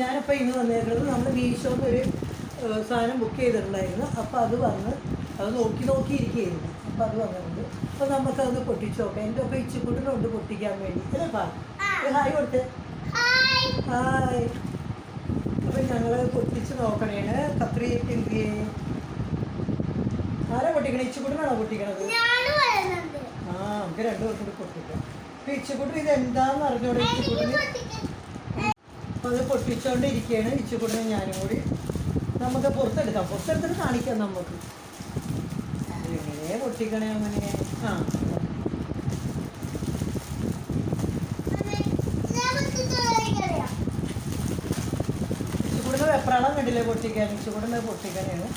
ഞാനിപ്പോൾ ഇന്ന് വന്നേക്കുന്നത് നമ്മൾ മീഷോന്ന് ഒരു സാധനം ബുക്ക് ചെയ്തിട്ടുണ്ടായിരുന്നു. അപ്പോൾ അത് വന്ന് അത് നോക്കി നോക്കിയിരിക്കുകയായിരുന്നു. അപ്പോൾ അത് വന്നിട്ടുണ്ട്. അപ്പോൾ നമുക്കത് പൊട്ടിച്ചു നോക്കാം. എന്റെ ഒക്കെ ഇച്ചിക്കൂട്ടിനുണ്ട് പൊട്ടിക്കാൻ വേണ്ടി. അല്ലേ പാ ഹായ് കൊടുത്ത്. ഹായ്. അപ്പം ഞങ്ങൾ പൊട്ടിച്ച് നോക്കണേണ്. കത്രി എന്തിയേ? ആരാ പൊട്ടിക്കണേ? ഇച്ചിക്കൂട്ടിനാണോ പൊട്ടിക്കണത്? ആ നമുക്ക് രണ്ടു പേർക്കും പൊട്ടിക്കാം. അപ്പം ഇച്ചിക്കൂട്ടി ഇത് എന്താന്ന് അറിഞ്ഞോടെ ഇച്ചിക്കൂട്ടിന് അപ്പോൾ അത് പൊട്ടിച്ചുകൊണ്ടിരിക്കുകയാണ് ഇച്ചുകൂടെ ഞാനും കൂടി നമുക്ക് പുറത്തെടുക്കാം. പുറത്തെടുത്തിട്ട് കാണിക്കാം നമുക്ക്. എങ്ങനെ പൊട്ടിക്കണേ അങ്ങനെ? ആ. ഞാൻ പൊട്ടിച്ചറിയാം ഇച്ചുകൂടെ വെപ്രാളം കണ്ടില്ലേ പൊട്ടിക്കാൻ? ഇച്ചുകൂടെ പൊട്ടിക്കാനാണ്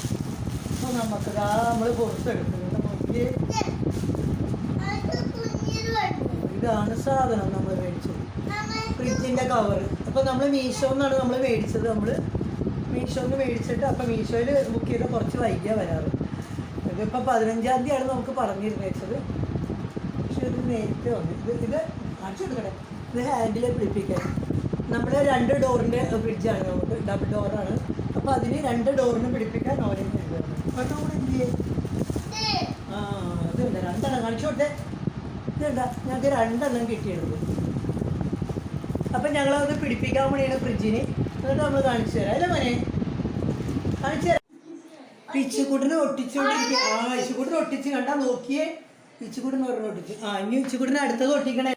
അപ്പോൾ നമുക്ക് ആ നമ്മൾ പൊറത്തെടുക്കുന്നത് നോക്കി ഇതാണ് സാധനം നമ്മൾ മേടിച്ചത്. ഫ്രിഡ്ജിന്റെ കവർ അപ്പോൾ നമ്മൾ മീഷോന്നാണ് നമ്മൾ മേടിച്ചത്. നമ്മൾ മീഷോന്ന് മേടിച്ചിട്ട് അപ്പോൾ മീഷോയിൽ ബുക്ക് ചെയ്ത് കുറച്ച് വൈകിയാണ് വരാറ്. ഇതിപ്പോൾ പതിനഞ്ചാം തീയതിയാണ് നമുക്ക് പറഞ്ഞിരുന്നത് പക്ഷെ ഇത് നേരത്തെ വന്നു. ഇത് ഇത് കാണിച്ചു കൊടുക്കട്ടെ? ഇത് ഹാൻഡിൽ പിടിപ്പിക്കാൻ. നമ്മുടെ രണ്ട് ഡോറിന്റെ ഫ്രിഡ്ജാണ് നമുക്ക്. ഡബിൾ ഡോറാണ് അപ്പോൾ അതിന് രണ്ട് ഡോറിന് പിടിപ്പിക്കാൻ ഓരോ അപ്പോൾ നമ്മൾ എന്ത് ചെയ്യും ആ ഇതുണ്ട്. രണ്ടെണ്ണം കാണിച്ചു കൊടുത്തേ. ഇതുണ്ട. ഞങ്ങൾക്ക് രണ്ടെണ്ണം കിട്ടിയത് അപ്പം ഞങ്ങളത് പിടിപ്പിക്കാൻ വേണ്ടിയാണ് ഫ്രിഡ്ജിന്. എന്നിട്ട് നമ്മൾ കാണിച്ചു തരാം. അല്ലേ മോനെ? കാണിച്ചു തരാം. പിച്ചുകൂട്ടിന് ഒട്ടിച്ചുകൊണ്ടിരിക്കുക ആ ഇച്ചുകൂട്ടിനെ ഒട്ടിച്ച്. കണ്ടാ നോക്കിയേ. ഇച്ചുകൂട്ടിന് ഒരെണ്ണം ഒട്ടിച്ച്. ആ ഇനി ഇച്ചുകൂട്ടിനെ അടുത്തത് ഒട്ടിക്കണേ.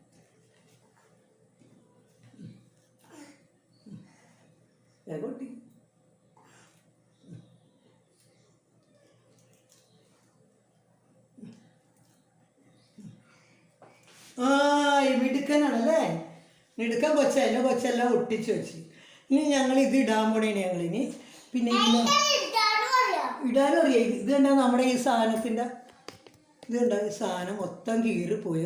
ആ മിടുക്കൻ കൊച്ച എന്റെ കൊച്ചെല്ലാം ഒട്ടിച്ച് വെച്ച്. ഇനി ഞങ്ങൾ ഇത് ഇടാൻ പോണേണ് ഇനി. പിന്നെ ഇടാനും അറിയാം? ഇത് കണ്ടാ നമ്മുടെ ഈ സാധനത്തിന്റെ ഇത് കണ്ട ഈ സാധനം മൊത്തം കീറി പോയി